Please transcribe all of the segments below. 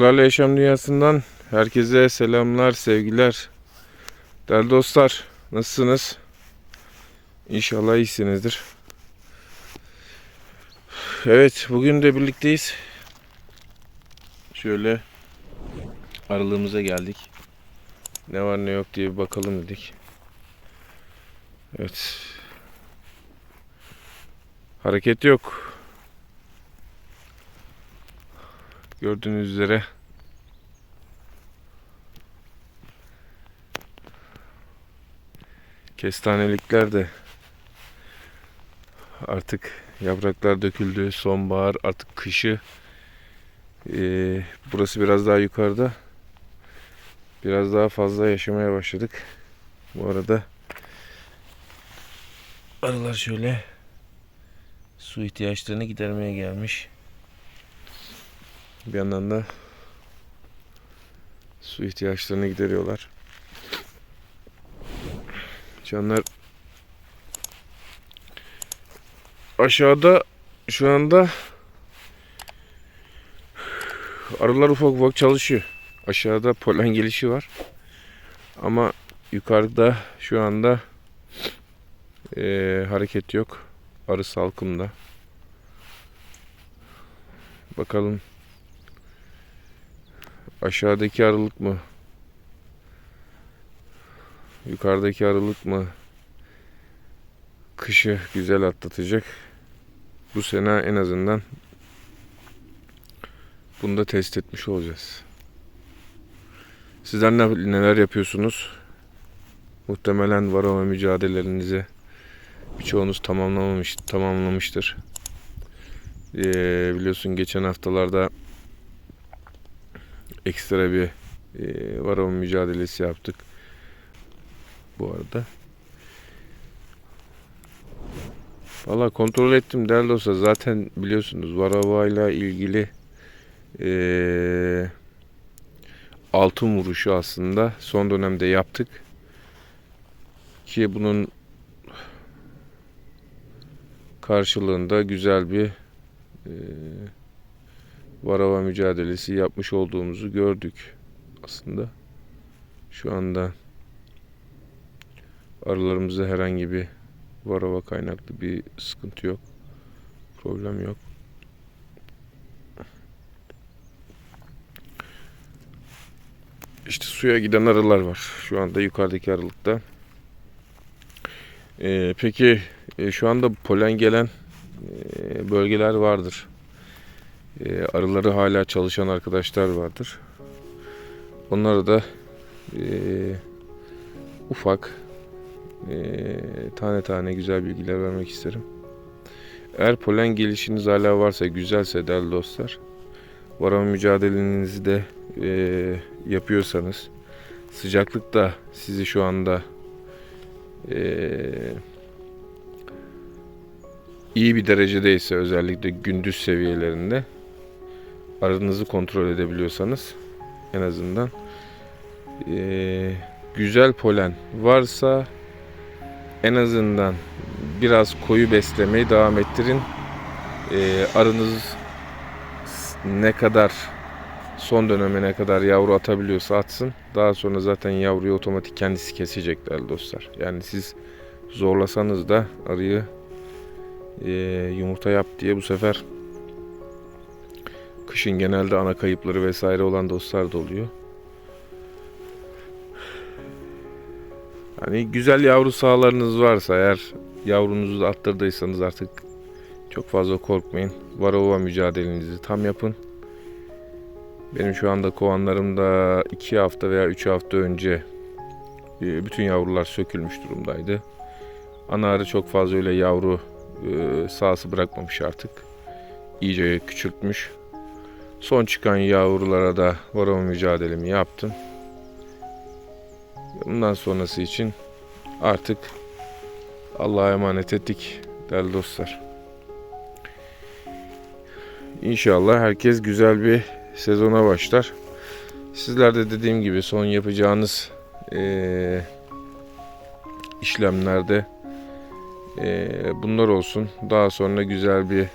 Arılarla Yaşam Dünyası'ndan herkese selamlar, sevgiler. Değerli dostlar, nasılsınız? İnşallah iyisinizdir. Evet, bugün de birlikteyiz. Şöyle aralığımıza geldik. Ne var ne yok diye bir bakalım dedik. Evet. Hareket yok. Gördüğünüz üzere kestanelikler de artık yapraklar döküldü. Sonbahar artık kışı. Ee, burası biraz daha yukarıda. Biraz daha fazla yaşamaya başladık. Bu arada arılar şöyle su ihtiyaçlarını gidermeye gelmiş. Bir yandan da su ihtiyaçlarını gideriyorlar. Canlar aşağıda şu anda arılar ufak ufak çalışıyor. Aşağıda polen gelişi var. Ama yukarıda şu anda eee, hareket yok. Arı salkımda. Bakalım aşağıdaki arılık mı? Yukarıdaki arılık mı? Kışı güzel atlatacak. Bu sene en azından bunu da test etmiş olacağız. Sizler ne- neler yapıyorsunuz? Muhtemelen varoma mücadelelerinizi birçoğunuz tamamlamamış, tamamlamıştır. Ee, biliyorsun geçen haftalarda ekstra bir e, varoma mücadelesi yaptık. Bu arada. Valla kontrol ettim değerli dostlar. Zaten biliyorsunuz varava ilgili e, altın vuruşu aslında son dönemde yaptık. Ki bunun karşılığında güzel bir e, varava mücadelesi yapmış olduğumuzu gördük aslında. Şu anda arılarımızda herhangi bir varava kaynaklı bir sıkıntı yok. Problem yok. İşte suya giden arılar var. Şu anda yukarıdaki arılıkta. Ee, peki e, şu anda polen gelen e, bölgeler vardır. E, arıları hala çalışan arkadaşlar vardır. Onlara da e, ufak tane tane güzel bilgiler vermek isterim. Eğer polen gelişiniz hala varsa, güzelse değerli dostlar, varama mücadelenizi de e, yapıyorsanız, sıcaklık da sizi şu anda e, iyi bir derecedeyse özellikle gündüz seviyelerinde arınızı kontrol edebiliyorsanız en azından e, güzel polen varsa en azından biraz koyu beslemeyi devam ettirin. E, arınız ne kadar son döneme ne kadar yavru atabiliyorsa atsın. Daha sonra zaten yavruyu otomatik kendisi kesecek değerli dostlar. Yani siz zorlasanız da arıyı e, yumurta yap diye bu sefer kışın genelde ana kayıpları vesaire olan dostlar da oluyor. Hani güzel yavru sahalarınız varsa eğer yavrunuzu da attırdıysanız artık çok fazla korkmayın. Varova mücadelenizi tam yapın. Benim şu anda kovanlarımda 2 hafta veya 3 hafta önce e, bütün yavrular sökülmüş durumdaydı. Ana arı çok fazla öyle yavru e, sahası bırakmamış artık. İyice küçültmüş. Son çıkan yavrulara da varoma mücadelemi yaptım. Bundan sonrası için artık Allah'a emanet ettik değerli dostlar. İnşallah herkes güzel bir sezona başlar. Sizler de dediğim gibi son yapacağınız eee, işlemlerde eee, bunlar olsun. Daha sonra güzel bir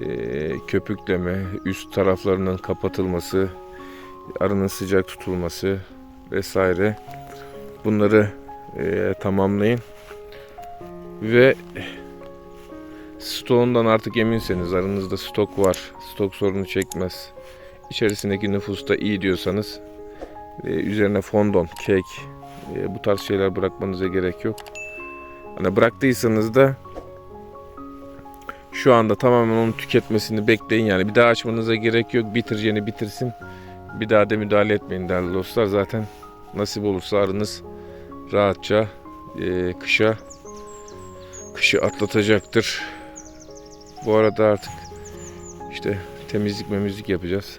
e, köpükleme, üst taraflarının kapatılması, arının sıcak tutulması vesaire bunları e, tamamlayın. Ve stoğundan artık eminseniz aranızda stok var stok sorunu çekmez. İçerisindeki nüfus da iyi diyorsanız e, üzerine fondon, kek e, bu tarz şeyler bırakmanıza gerek yok. Hani bıraktıysanız da şu anda tamamen onun tüketmesini bekleyin yani. Bir daha açmanıza gerek yok. Bitireceğini bitirsin. Bir daha da müdahale etmeyin değerli dostlar. Zaten nasip olursa arınız rahatça e, kışa kışı atlatacaktır. Bu arada artık işte temizlik memizlik yapacağız.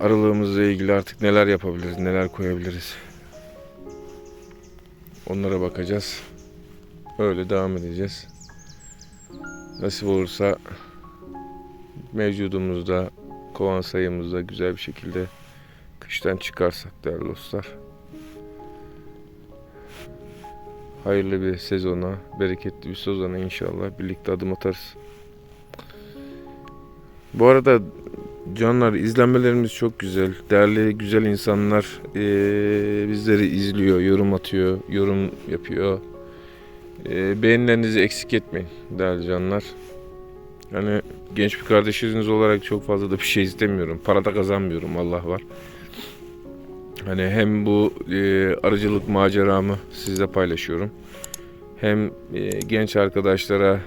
Aralığımızla ilgili artık neler yapabiliriz, neler koyabiliriz. Onlara bakacağız. Öyle devam edeceğiz. Nasip olursa mevcudumuzda, kovan sayımızda güzel bir şekilde kıştan çıkarsak değerli dostlar. Hayırlı bir sezona, bereketli bir sezona inşallah birlikte adım atarız. Bu arada canlar izlenmelerimiz çok güzel. Değerli güzel insanlar eee, bizleri izliyor, yorum atıyor, yorum yapıyor. Eee, beğenilerinizi eksik etmeyin değerli canlar. Yani genç bir kardeşiniz olarak çok fazla da bir şey istemiyorum. Para da kazanmıyorum Allah var. Hani hem bu e, arıcılık maceramı sizle paylaşıyorum. Hem e, genç arkadaşlara e,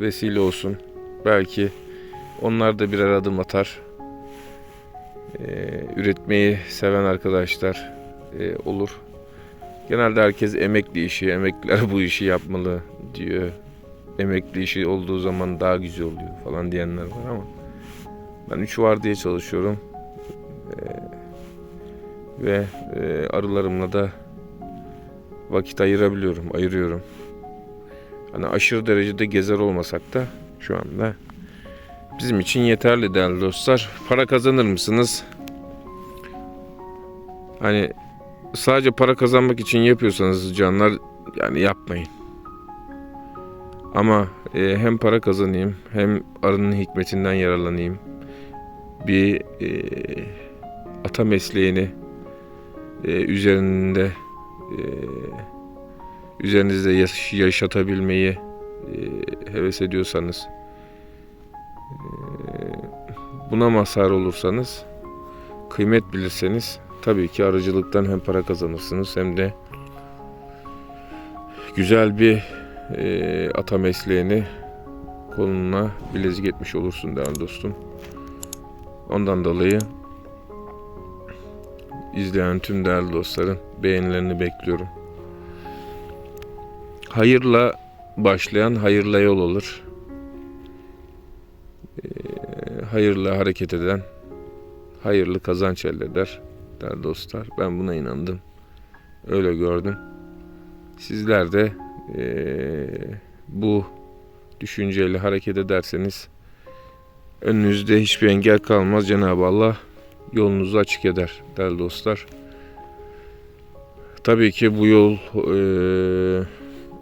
vesile olsun. Belki onlar da birer adım atar. E, üretmeyi seven arkadaşlar e, olur. Genelde herkes emekli işi, emekliler bu işi yapmalı diyor. Emekli işi olduğu zaman daha güzel oluyor falan diyenler var ama ben 3 var diye çalışıyorum. Ve e, arılarımla da vakit ayırabiliyorum, ayırıyorum. Hani aşırı derecede gezer olmasak da şu anda bizim için yeterli değerli dostlar. Para kazanır mısınız? Hani sadece para kazanmak için yapıyorsanız canlar yani yapmayın. Ama e, hem para kazanayım hem arının hikmetinden yararlanayım. Bir e, ata mesleğini e, üzerinde e, üzerinizde yaş- yaşatabilmeyi e, heves ediyorsanız e, buna mazhar olursanız kıymet bilirseniz tabii ki arıcılıktan hem para kazanırsınız hem de güzel bir e, ata mesleğini koluna bilezik etmiş olursun değerli dostum. Ondan dolayı izleyen tüm değerli dostların beğenilerini bekliyorum. Hayırla başlayan hayırla yol olur. Ee, hayırla hareket eden hayırlı kazanç elde eder değerli dostlar. Ben buna inandım. Öyle gördüm. Sizler de ee, bu düşünceyle hareket ederseniz önünüzde hiçbir engel kalmaz. Cenab-ı Allah yolunuzu açık eder değerli dostlar. Tabii ki bu yol e,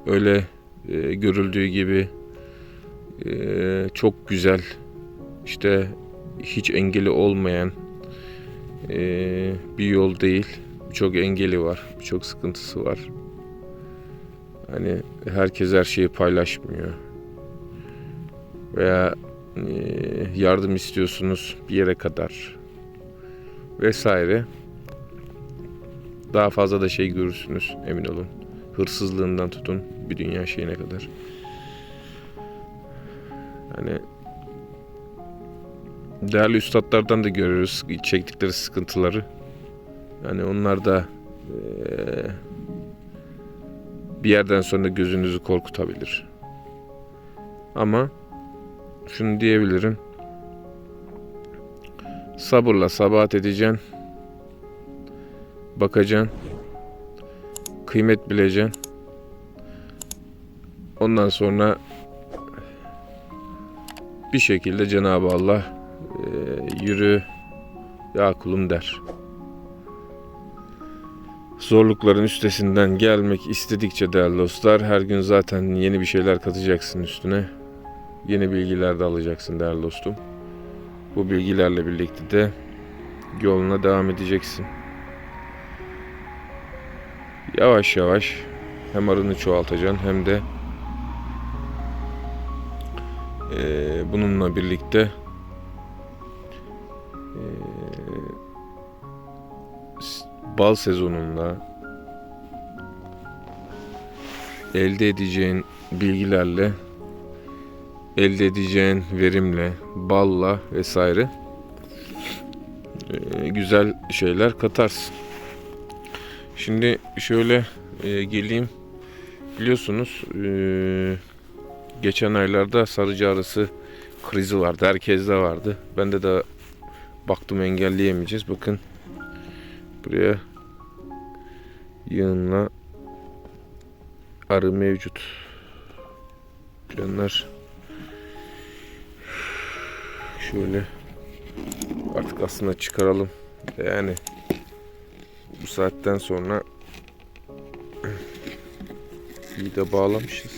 öyle e, görüldüğü gibi e, çok güzel işte hiç engeli olmayan e, bir yol değil. Birçok engeli var, birçok sıkıntısı var. Hani herkes her şeyi paylaşmıyor. Veya e, yardım istiyorsunuz bir yere kadar vesaire. Daha fazla da şey görürsünüz emin olun. Hırsızlığından tutun bir dünya şeyine kadar. Hani değerli üstadlardan da görüyoruz çektikleri sıkıntıları. Yani onlar da eee, bir yerden sonra gözünüzü korkutabilir. Ama şunu diyebilirim. Sabırla sabahat edeceksin. Bakacaksın. Kıymet bileceksin. Ondan sonra bir şekilde Cenab-ı Allah e, yürü ya kulum der. zorlukların üstesinden gelmek istedikçe değerli dostlar her gün zaten yeni bir şeyler katacaksın üstüne. Yeni bilgiler de alacaksın değerli dostum. Bu bilgilerle birlikte de yoluna devam edeceksin. Yavaş yavaş hem arını çoğaltacaksın hem de eee, bununla birlikte s- bal sezonunda elde edeceğin bilgilerle elde edeceğin verimle balla vesaire eee, güzel şeyler katarsın. Şimdi şöyle eee, geleyim. Biliyorsunuz eee, geçen aylarda sarıcı arısı krizi vardı. Herkeste vardı. Bende de baktım engelleyemeyeceğiz. Bakın buraya yığınla arı mevcut. Planlar şöyle artık aslında çıkaralım. Yani bu saatten sonra iyi de bağlamışız.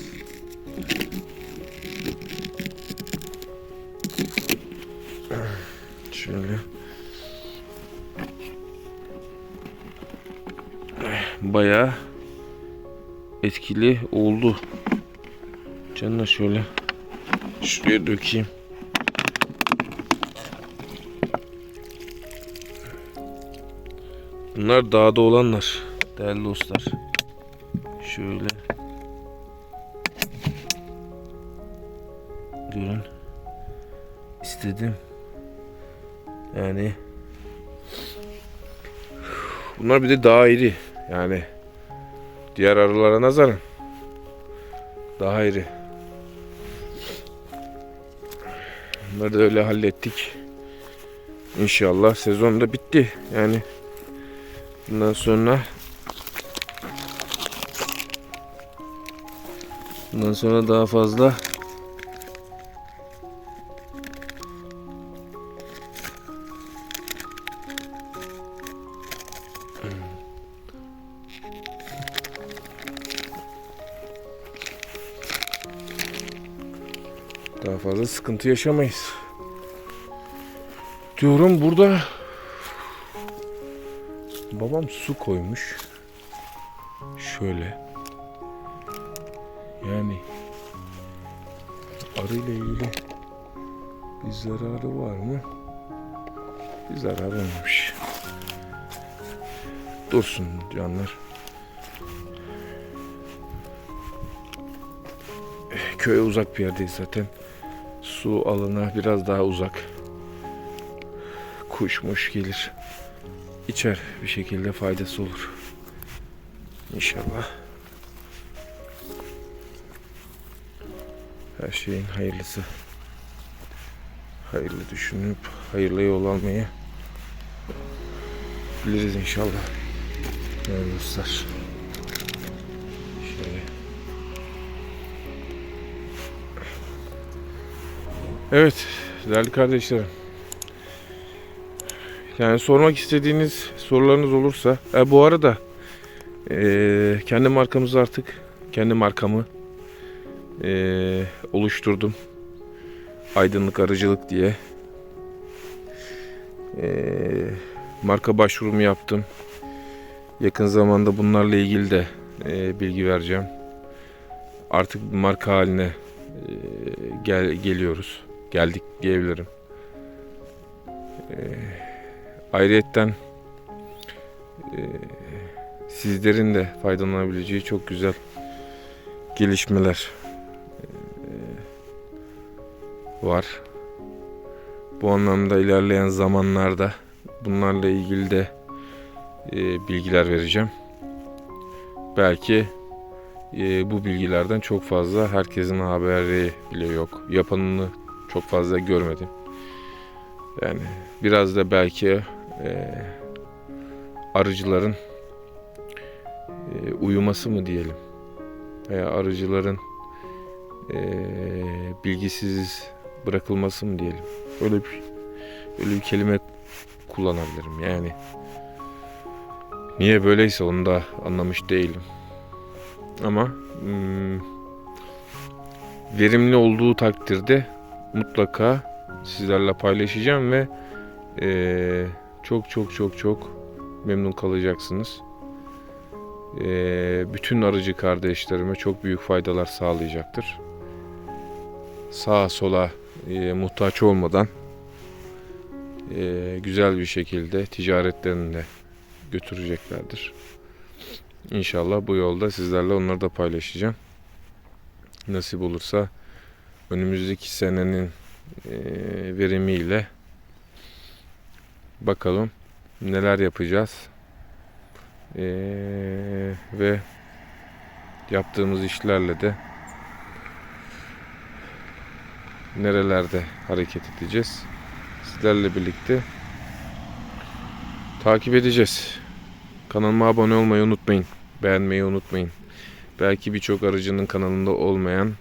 Şöyle. Bayağı etkili oldu. Canına şöyle şuraya dökeyim. Bunlar dağda olanlar değerli dostlar. Şöyle görün istedim. Yani bunlar bir de daha iri. Yani diğer arılara nazaran daha iri. Bunları da öyle hallettik. İnşallah sezon da bitti. Yani bundan sonra bundan sonra daha fazla Daha fazla sıkıntı yaşamayız. Diyorum burada babam su koymuş. Şöyle. Yani arıyla ilgili bir zararı var mı? Bir zararı olmamış. Dursun canlar. Köye uzak bir yerdeyiz zaten. Su alana biraz daha uzak. Kuşmuş gelir. İçer bir şekilde faydası olur. İnşallah. Her şeyin hayırlısı. Hayırlı düşünüp hayırlı yol almayı biliriz inşallah. Evet dostlar. Şöyle. Evet değerli kardeşlerim. Yani sormak istediğiniz sorularınız olursa. E, bu arada e, kendi markamızı artık kendi markamı e, oluşturdum. Aydınlık Arıcılık diye. E, marka başvurumu yaptım. Yakın zamanda bunlarla ilgili de e, bilgi vereceğim. Artık marka haline e, gel geliyoruz. Geldik diyebilirim. E, ayrıyetten e, sizlerin de faydalanabileceği çok güzel gelişmeler e, var. Bu anlamda ilerleyen zamanlarda bunlarla ilgili de e, bilgiler vereceğim. Belki e, bu bilgilerden çok fazla herkesin haberi bile yok. Yapanını çok fazla görmedim. Yani biraz da belki e, arıcıların e, uyuması mı diyelim veya arıcıların e, bilgisiz bırakılması mı diyelim. Öyle bir öyle bir kelime kullanabilirim yani. Niye böyleyse onu da anlamış değilim. Ama hmm, verimli olduğu takdirde mutlaka sizlerle paylaşacağım ve eee, çok çok çok çok memnun kalacaksınız. Eee, bütün arıcı kardeşlerime çok büyük faydalar sağlayacaktır. Sağa sola eee, muhtaç olmadan eee, güzel bir şekilde ticaretlerini de götüreceklerdir. İnşallah bu yolda sizlerle onları da paylaşacağım. Nasip olursa önümüzdeki senenin eee, verimiyle bakalım neler yapacağız. Eee, ve yaptığımız işlerle de nerelerde hareket edeceğiz. Sizlerle birlikte takip edeceğiz. Kanalıma abone olmayı unutmayın. Beğenmeyi unutmayın. Belki birçok arıcının kanalında olmayan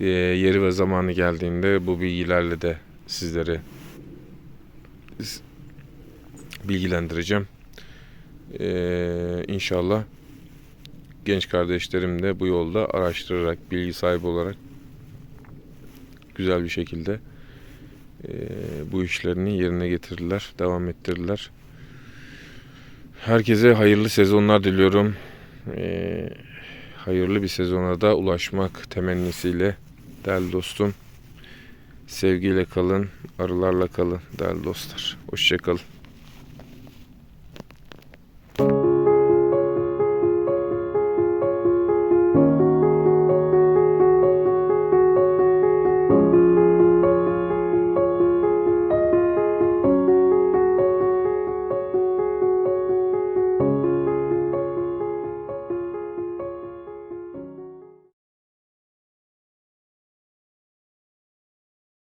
eee, yeri ve zamanı geldiğinde bu bilgilerle de sizleri bilgilendireceğim. Eee inşallah genç kardeşlerim de bu yolda araştırarak, bilgi sahibi olarak güzel bir şekilde eee, bu işlerini yerine getirdiler, devam ettirdiler. Herkese hayırlı sezonlar diliyorum. Eee, hayırlı bir sezona da ulaşmak temennisiyle değerli dostum. Sevgiyle kalın, arılarla kalın değerli dostlar. Hoşçakalın.